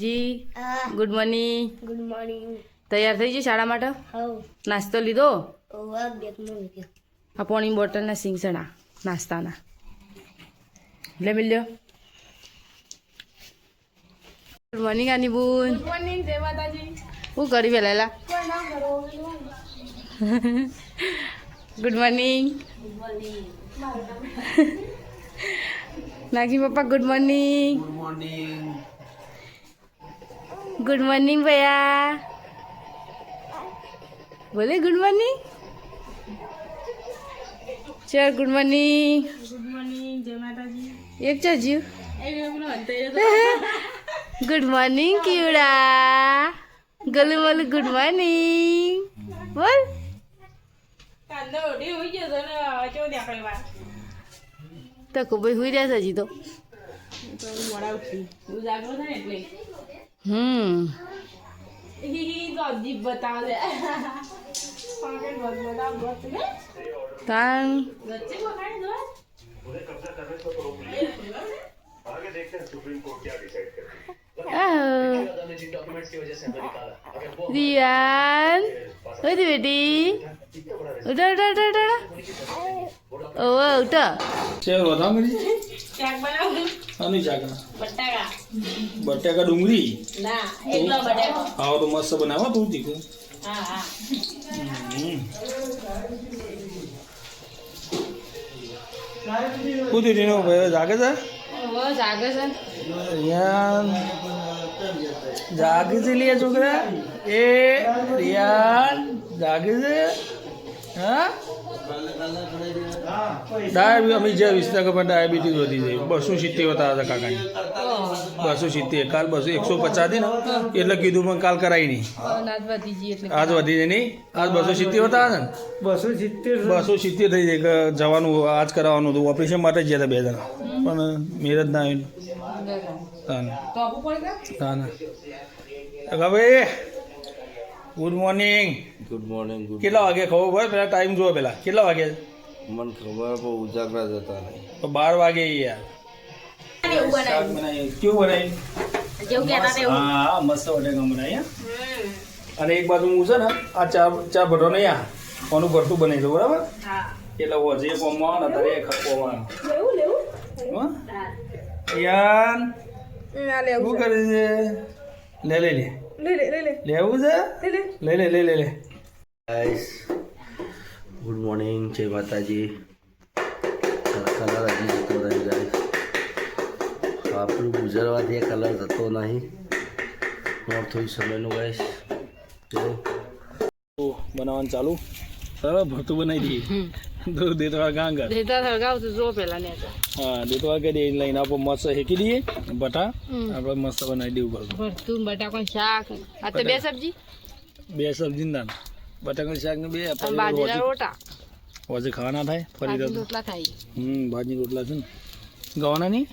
જી good morning good morning તૈયાર થઈ ગઈ શાળા માટે? નાસ્તો લીધો? આ પોણી બોટલના સિંગસણા નાસ્તાના. લે મિલ્યો. ગુડ મોર્નિંગ આની બુન મોર્નિંગ જય માતાજી. હું કરી વેલેલા ગુડ મોર્નિંગ નાગી પપ્પા good morning good morning good morning ભૈયા બોલે ગુડ મોર્નિંગ ચાલ ગુડ મોર્નિંગ ગુડ મોર્નિંગ જય માતાજી એક ચાજુ ગુડ મોર્નિંગ કીડા ગલુ મલુ ગુડ મોર્નિંગ બોલ તો ખૂબ હુઈ રહ્યા છે હજી તો મોડા ઉઠી જાગૃત થાય એટલે. હમ તાન आगे देखते हैं सुप्रीम कोर्ट क्या डिसाइड करती है रियान ओए तो बेटी उठा उठा उठा उठा ओ उठा चेक बता मेरी चेक बनाओ हनी चेक ना बटाका बटाका डुंगरी ना एकला बटाका हां तो मस्त बनावा तू देखो हां हां કુદી દીનો ભાઈ જાગે છે જાગે છે. લે છોકરા? એ રિયાન જાગે છે? ડાયાબી અમે જ્યાં વિસનગરમાં ડાયાબિટીસ વધી જાય બસો સિત્તેર હતા હતા કાકાની. બસો સિત્તેર. કાલ બસો એકસો પચાસ ને? એટલે કીધું પણ કાલ કરાવી નહીં. આજ વધી જાય નહીં? આજ બસો સિત્તેર હતા ને? બસો સિત્તેર બસો સિત્તેર થઈ જાય જવાનું આજ કરાવવાનું હતું. ઓપરેશન માટે જ ગયા હતા બે જણા. પણ મેરજ ના આવ્યું તાને તો આપવું પડે તાને હવે good morning good morning good કેટલા વાગે ખબર પડે? પેલા ટાઈમ જુઓ પેલા. કેટલા વાગે? મને ખબર પણ ઉજાગરા જતા નહીં. તો બાર વાગે યાર. બનાવી. કેવું બનાવી જેવું કહેતા હતા એવું હા હા મસ્ત બટેકા બનાવી અને એક બાજુ હું છે ને આ ચા ચા ભરો નહીં આ. કોનું ભરતું બનાવી દઉં બરાબર? હા. એટલે હોજે એક આવે ને તારે આવે. યાન શું કરે છે? લે લે લે. લે લે લે લે લેવું છે લે લે લે લે લે ગાઈસ ગુડ મોર્નિંગ જય માતાજી કલર હજી જતો રહી ગાઈસ આપણું ગુજરવાથી એ કલર થતો નહીં હું થોડી સમયનું ગાઈસ બનાવવાનું ચાલુ સરળ ભરતું બનાવી દઈએ તો દેતા ગાંગર દેતા ગાવ તો જો પેલા ને હા દેતવા કરી દે લઈને આપો મસ્ત હેકી દઈએ. બટા આપણે મસ્ત બનાવી દેવું ભરતું ભરતું બટાકા શાક. આ તો બે સબ્જી? બે સબ્જી ના બટાકાનું શાક ને બે બાજરીના રોટા. હોજે ખાવાના થાય ફરી રોટલા થાય. હમ ભાજી રોટલા છે ને. ગવાના નહીં?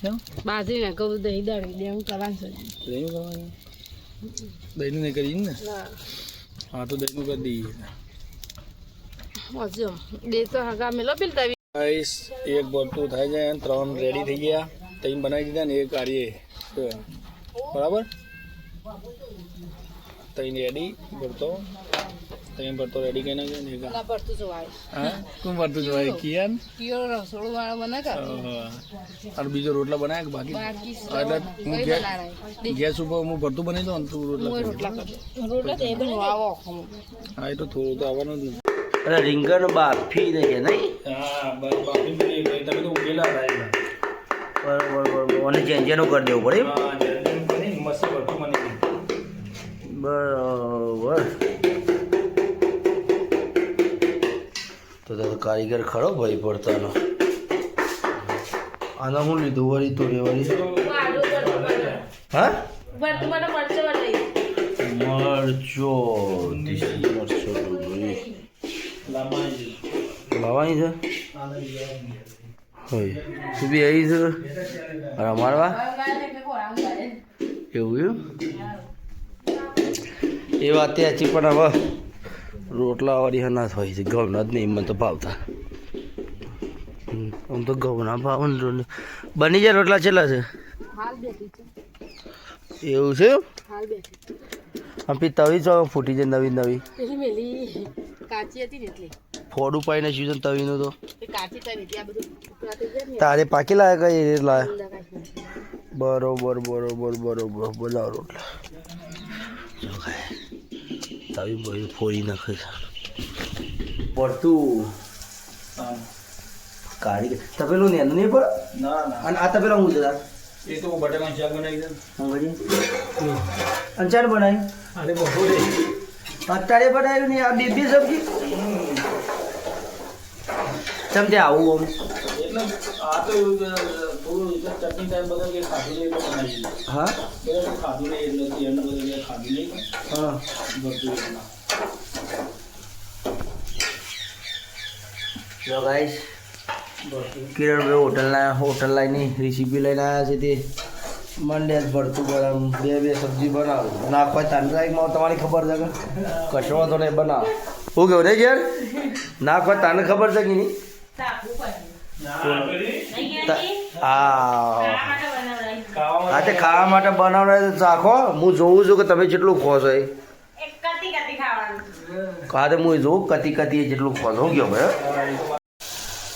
કેમ? બાજરી ના કહું દહીં દાળી દે હું કરવાનું છે. દહીંનું કરવાનું? દહીંનું નહીં કરી ને? હા તો દહીંનું કરી દઈએ. હજુ દે તો હગા મેલો પેલતા ગાઈસ એક ભરતું થાય છે ત્રણ રેડી થઈ ગયા. ત્રણ બનાવી દીધા ને એક કાઢીએ બરાબર? ત્રણ રેડી ભરતો. ત્રણ ભરતો રેડી કઈ નાખ્યો ને એક ભરતું જોવાય હા? કોણ ભરતું જોવાય કિયાન? કિયો રસોડું વાળો બને કે અને બીજો રોટલા બનાવે કે બાકી? એટલે હું ગેસ ઉપર હું ભરતું બનાવી દઉં તું રોટલા રોટલા રોટલા તો એ બનાવો હા એ તો થોડું તો આવવાનું જ. અરે રીંગણ બાફી દે કે નહીં? હા બસ બાકી બી તમે તો ઉકેલા હતા એમાં. બરોબર બરોબર અને જેનું કરી દેવું પડે. બરોબર. તો તારો કારીગર ખરો ભાઈ પડતાનો? આના હું લીધું વળી તો રેવાળી હા? મરચો મરચો. લાવવાની છે? હોય. તું બી આવી છે? રમાડવા? એવું એવું એ વાત ત્યાંથી પણ હવે રોટલા વાળી ના હોય છે. ઘઉંના જ નહીં મને તો ભાવતા આમ તો ઘઉંના ભાવ. બની જાય રોટલા છેલ્લા છે? એવું છે આમ પી તવી ચો ફૂટી જાય નવી નવી કાચી હતી ને એટલે. ફોડું પાઈને શિવજન તવી તવીનું તો. કાચી તવી હતી આ બધું તારે પાકી લાગે કઈ રીતે લાયા. બરોબર બરોબર બરોબર બોલાવો રોટલા. તવી બધી ફોડી નાખે. પડતું. કાઢી તપેલું નેનું નહીં પડે? ના ના. અને આ તપેલા હું જતા એ તો બટાકાનું શાક બનાવી દે. અંચાર બનાવી? અરે બપોરે. અત્યારે બનાવ્યું નહીં આ બીબી સબ્જી ચમચે આવું આમ એટલે આ તો થોડું ચટણી ટાઈપ બધા કંઈ ખાધું નહીં એટલે બનાવી દીધું હા? બધા કંઈ ખાધું નહીં એટલે એમને બધું કંઈ ખાધું નહીં. હા. બધું એટલા જો ગાઈસ બધું. કિરણભાઈ હોટલના હોટલ લાઈનની રેસીપી લઈને આવ્યા છે તે. મંડે જ ભરતું ગરમ બે બે સબ્જી બનાવું. નાખવા તાંડરાઈમાં તમારી ખબર છે કે? કચરો તો નહીં બનાવ. હું કેવું રે ઘેર? નાખવા તાને ખબર છે કે નહીં? હા. તે ખાવા માટે બનાવડાય તો ચાખો હું જોઉં છું કે તમે જેટલું ખો છો એ. કાતે હું જોઉં કતી કતી જેટલું ખો છો. હું કેવું ભાઈ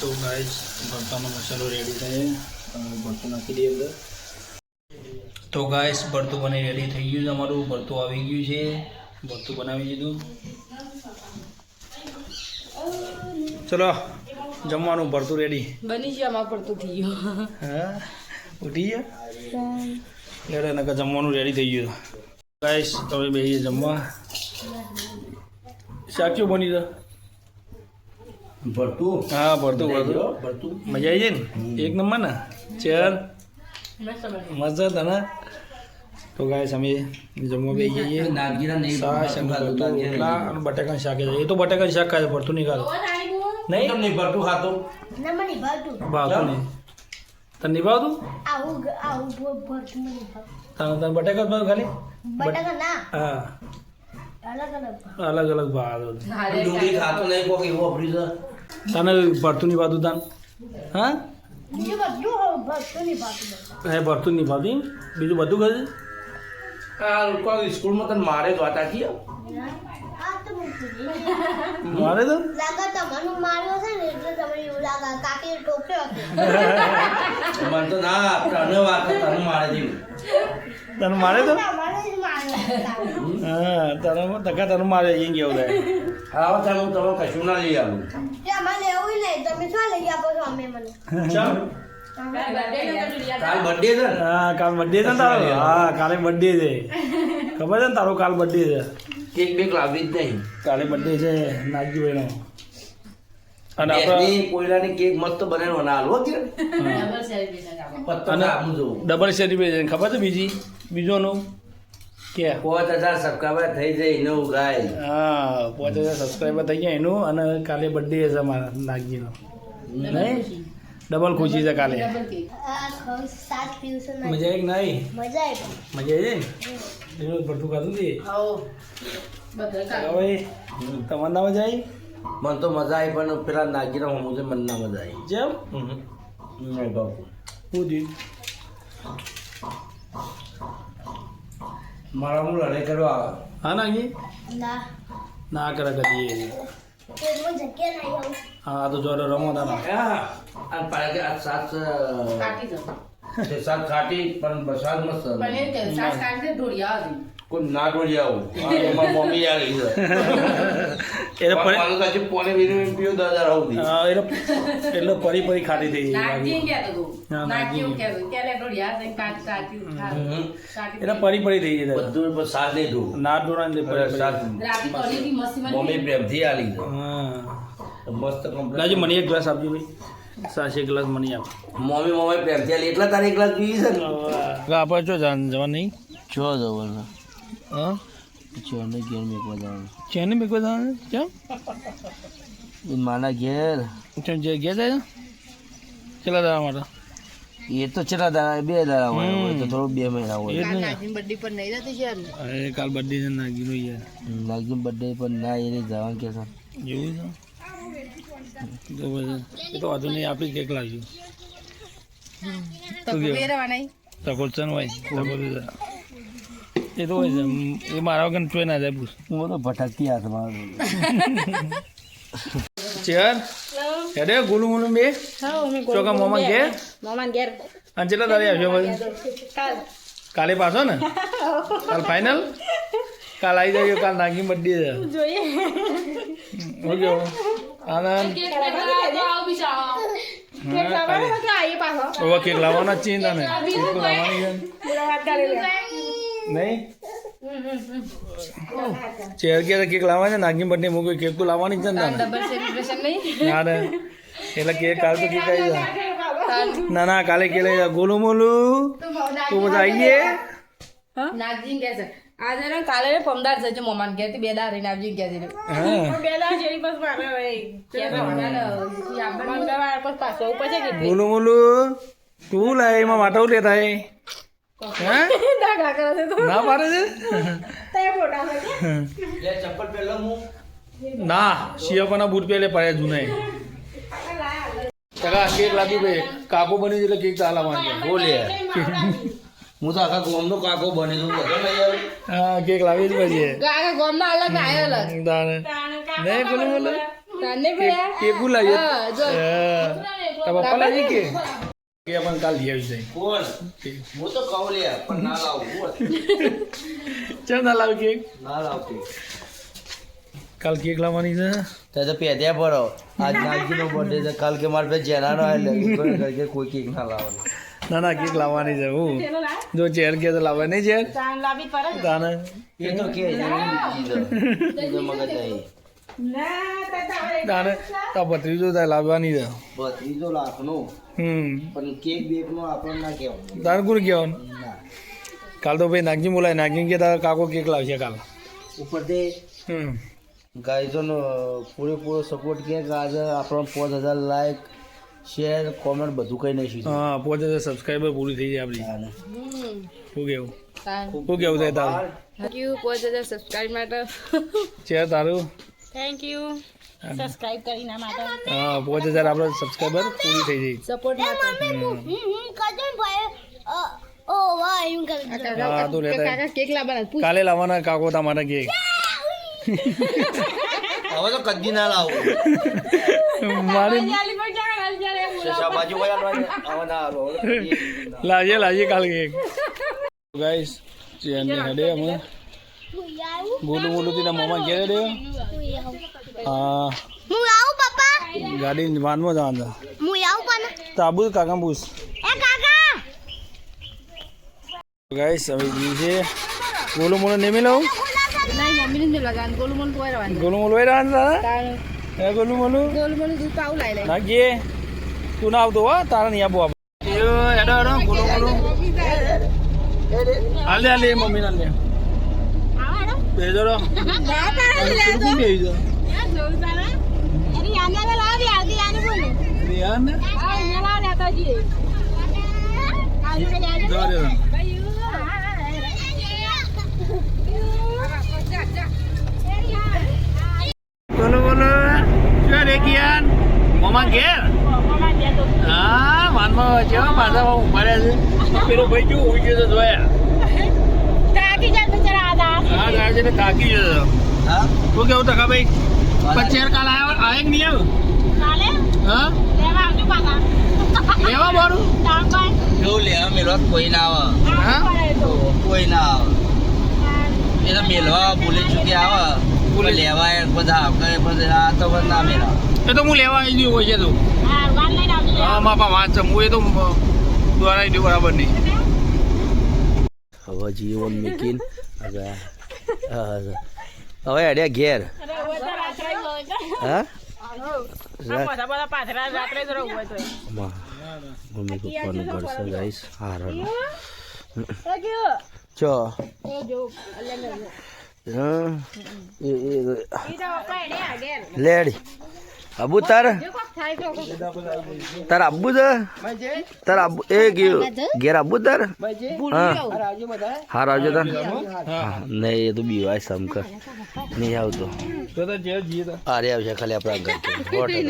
તો ગાઈસ ભરતાનો મસાલો રેડી થાય ભરતું નાખી દઈએ અંદર. તો ગાઈસ ભરતું બની રેડી થઈ ગયું છે અમારું. ભરતું આવી ગયું છે. ભરતું બનાવી દીધું. ચલો જમવાનું ભરતું રેડી બની ગયું અમારું ભરતું થઈ ગયું. હા? ઉઠી ગયા? એટલે નકર જમવાનું રેડી થઈ ગયું. ગાઈસ તમે બેસીએ જમવા. શાક કેવું બની છે? ભરતું? હા ભરતું ભરતું. ભરતું. મજા આવી જાય ને? એક નંબર ને ચાલ મસ્ત હતા ને? તો ગાય અમે જમવા બે જઈએ છાશ અને રોટલા અને બટાકાનું શાક છે એ તો બટાકાનું શાક ખાય ભરતું નહીં ખાતું નહીં? તમને ભરતું ખાતો નમની ભાવતું. નહીં. તને નહીં ભાવતું. તને તને બટાકા ભાવ ખાલી? હા. અલગ અલગ ભાવ. તને ભરતું નહીં ભાવતું તને? હા? બીજું બધું ભરતું નહીં ભાવતું બધું. હે ભરતું નહીં ભાવતું બીજું બધું ખાશે આ સ્કૂલમાં તને મારે જ વાત આખી. મારે તો? લાગે તમારું માર્યો છે ને એટલે તમને એવું લાગે કાકી ટોક્યો. મને તો ના તને વાત તને મારે જેવું તને મારે તો. હા તને ધક્કા તને મારે એમ કેવું થાય હા ત્યારે હું તમે કશું ના લઈ આવું. અમારે લેવું નહીં તમે શું લઈ આપો છો અમે મને? કાલ બર્થડે છે હા કાલ બર્થડે છે ને તારો? હા કાલે બર્થડે છે. ખબર છે ને તારો કાલ બર્થડે છે? કેક બેક લાવવી જ નહીં. કાલે બર્થડે છે નાગજીભાઈનો અને આપણે કોયલાની કેક મસ્ત હાલવો ડબલ સેલિબ્રેશન આપણે. પત્તો અને ડબલ સેલિબ્રેશન ખબર છે બીજી? બીજોનું? કે? પાંચ હજાર સબસ્ક્રાઈબર થઈ જાય એનું ગાય. હા પાંચ હજાર સબસ્ક્રાઈબર થઈ ગયા એનું અને કાલે બર્થડે છે મારા નાગજીનો. નહીં? ડબલ ખુશી છે કાલે. મજા આવી નહીં? મજા આવી મજા આવી એનું ભરતું ખાધું હતી હવે તમારે ના મજા આવી? મને તો મજા આવી પણ પેલા નાગીરા હું છે મને ના મજા આવી. જેમ? નહીં બાપુ હું થયું મારા હું લડાઈ કરવા આવે. હા નાગી? ના. ના કરે કદી હા તો જોડે રમો તાના હા આ પાડે સાત કાઢી દો. છે સાત ખાટી પણ બસાદ મસ્ત પણ એ કે સાસ કાઢી ઢોળિયા આવે કોઈ ના આવું એમાં મમ્મી આ છે. એટલે પરી પાણી કાચી પાણી વીણી પીવું દસ હજાર આવું હા, એટલે એટલે પરી પરી ખાટી થઈ નાગજી હતો. કે ઢોળિયા છે, એટલે પરી પરી થઈ જાય બધું પણ સાત નહીં ના જોડા ને પરી પરી. સાત રાતે મમ્મી પ્રેમથી આલી હા. મસ્ત. લાજી મને એક ગ્લાસ આપજો ભાઈ. સાસ એક ગ્લાસ મની આપ. મમ્મી મમ્મી આલી. એટલા તારે એક ગ્લાસ પીવી છે ને? આપણે જો જવા નહીં? જો જવાનું? હા? છો ઘેર મેકવા જવાનું. ચેને મેકવા જવાનું? કેમ માના ઘેર. ચમ જે ઘેર જાય કેટલા દાડા માટે? એ તો છેલ્લા દાડા બે દાડા હોય. તો થોડું બે મહિના હોય. birthday પર નહીં જતી? અરે કાલ બર્થડે છે નાગીનો યાર. લાગ્યું બર્થડે પણ ના એને જવાનું કે છે. એવું છે? તો વાંધો નહીં આપણી કેક લાગ્યું તો પહેરવા નહીં. સકોરચન હોય. એ તો હોય છે. એ મારા વગર ચોય ના જાય પૂછ. હું તો ભટકતી હાથમાં ચેર? હેડે ગુલું ગુલું બે ચોકા મોમાં ઘેર? મોમાન ઘેર. અને કેટલા તારી આવશે ભાઈ? કાલ. કાલે પાછો ને? કાલ ફાઇનલ કાલ આવી જાય કાલ નાગી મડી છે જોઈએ ઓકે આનંદ કેક લાવવાનો જ ચિંતા ને કેક તો લાવવાની છે ને. મુલાકાત કરી લે નહીં ચેર કે કેક લાવવાની નાગી બર્થડે મૂકી કેક તો લાવવાની જ છે ને તાને. ડબલ સેલિબ્રેશન નહીં ના રે એટલે કેક કાલ તો કેક આવી જાય ના ના કાલે કે લઈ જા ગોલું મોલું તું બધા આવીએ નાગજી કે છે આજે ને કાલે ને પમદાર જજો મોમાન કે બે દાર રહીને આવજી કે છે બે દાર શેરી બસ મારે ભાઈ પર પાછો ઉપર છે કે બોલું મોલું તું લાય એમાં માટો લેતા હે? ના પાડે છે? ના શિયાપાના બૂટ પહેલે પાડ્યા જૂના ટકા કેક લાગી ભાઈ. કાકો બની એટલે કેક ચાલવા માંગે. બોલે હું તો આખા ગોમનો કાકો બની છું. હા કેક લાવી જ પછી. ગાય ગોમના અલગ આયો અલગ. તાને નહીં બોલું? બોલું. તને ભૈયા કેકું લાવીએ? હા, જો. હા. પપ્પા લાવી કે? કે પણ કાલ લઈ આવી જાય કોણ હું તો કહું લે પણ ના લાવું ના લાવ કેક? ના લાવતી કાલ કેક લાવવાની છે? તે તો પેદ્યા પડો આજ નાગજીનો બર્થડે છે. કાલ કે મારે જેનાનો એટલે કે કોઈ કેક ના લાવવાનો. ના ના કેક લાવવાની છે હું. જો ચેર કે તો લાવવા નહીં ચેર? લાવી પડે તાને એ તો કે તાને તા ભત્રીજો તારે લાવવાની છે. બત્રીસો લાખનો. હમ. પણ કેક બેકનો આપણને ના કહેવાનું. તારે કોણ કહેવાનું? ના. કાલ તો ભાઈ નાગજી બોલાય નાગજી કે તારા કાકો કેક લાવશે કાલ. ઉપરથી હમ. ગાઈઝોનો પૂરેપૂરો સપોર્ટ કે આજે આપણો પાંચ હજાર લાઈક શેર કોમેન્ટ બધું કઈ નહીં હા પહોંચે તો સબસ્ક્રાઇબર પૂરી થઈ જાય આપણી શું કેવું? શું કેવું થાય તારું? થેન્ક યુ પોતે તો સબસ્ક્રાઇબ માટે. શેર તારું? થેન્ક યુ સબસ્ક્રાઇબ કરીને માટે. હા પાંચ હજાર આપણે સબસ્ક્રાઈબર પૂરી થઈ જાય. સપોર્ટ માટે કાલે લાવવાના કાકો તમારા કેક. હવે તો કદી ના લાવો. મારી ના લાવીએ લાવીએ કાલ કેક ગાઈસ ચેરની હેડે અમે હું આવું બોલું બોલું તેના મોમાં ઘેરે રહ્યો. હું. આવું હા હું આવું પપ્પા ગાડી વાનમાં જવાનું હું આવું પણ તો આબુ કાકા પૂછ. એ કાકા ગાઈસ હવે જી છે. બોલું બોલું નેમી લઉં? નહીં મમ્મીને જ લગાવવાનું ગોલું મોલું કોઈ રહેવાનું. ગોલું મોલું હે ગોલું મોલું? ગોલું મોલું દૂધ પાવું લાવી લે. ના કે તું ના આવતો હો તારા નહીં આપો આપણે હેડો હેડો બોલો મોલું હાલ હાલ મમ્મી ના. લે બેજો રો બેજો યાદ બોલે રિયાન ને આ અહીંયા લાવ નેતાજી જવા દે રો. બોલો બોલો શું રે કિયાન મોમાં ઘેર હા માનમાં છે પાછા ઊભા રહ્યા છે. પેલો ભાઈ કેવું ઉઈ ગયો જોયા. તાકી જાય બિચારા આદા હા જાય છે થાકી ગયો હા? શું કેવું ટકા ભાઈ પચેર કાલ આવ્યો આવે કે નહીં આવ્યો કાલે હા? લેવા આવજો પાછા. લેવા મારું કેવું લેવા મેળવા કોઈ ના આવે. હા? કોઈ ના આવે. એ તો મેળવા બોલી ચૂકી આવે. બોલે. લેવા એ બધા બધા આ તો ના મેળવા એ તો હું લેવા આવી ગયો હોય છે તો. હા વાન લઈને આવજો. માપા વાંચ છે. હું એ તો દ્વારા ગયો બરાબર નહીં. હવે જીવન મૂકીને હવે હવે અડ્યા ઘેર. હા? મમ્મી પપ્પાનું છે ગાઈસ હારા ચો લેડી. અબુ તાર? તાર અબુ છે? તાર અબ્બુ એ ગયો ઘેર અબુ તાર? હા. રાજો તાર. નહીં એ તો બીવાય સમક નહીં આવતો. તો તો જે જીએ તો. આરે આવશે ખાલી આપણા ઘર હોટલ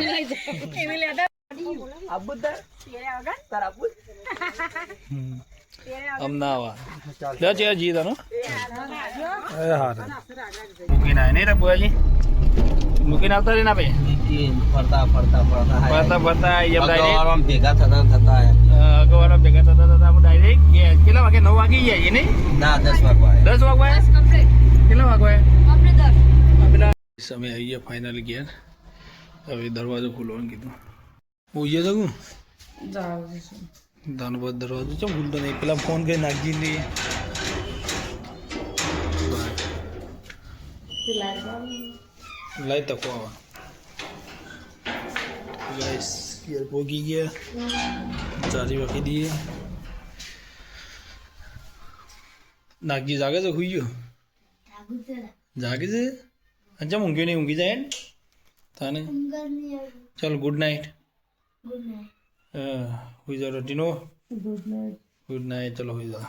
અમદાવાદ. લે છે જી તનો એ હા મૂકીને આવે નહીં રે બુઆજી મૂકીને આવતા રે ના ભાઈ ફરતા ફરતા ફરતા ફરતા ફરતા ડાયરેક્ટ ભેગા થતા થતા અગવાના ભેગા થતા થતા આપણે ડાયરેક્ટ કેટલા વાગે? નવ વાગી જાય નહીં? ના દસ વાગવા દસ વાગવા કેટલા વાગવા પેલા સમય આવી ગયા ફાઇનલ ગેર હવે દરવાજો ખુલવાનું કીધું. હું જઈએ શકું દાનો બધો દરવાજો ચમ ખુલતો નહીં? પેલા ફોન કરી નાખી લઈએ લાઈ તકો આવા ગાઈસ ઘેર પોગી ગયા. ચાલી વાગી દઈએ નાગજી જાગે તો હુઈ ગયો? જાગે છે. અચ્છા ઊંઘ્યો નહીં ઊંઘી જાય તાને? ચાલ ગુડ નાઇટ ગુડ નાઇટ હા હુઈ જાઓ ટીનો ગુડ નાઇટ ચલો હુઈ જાઓ.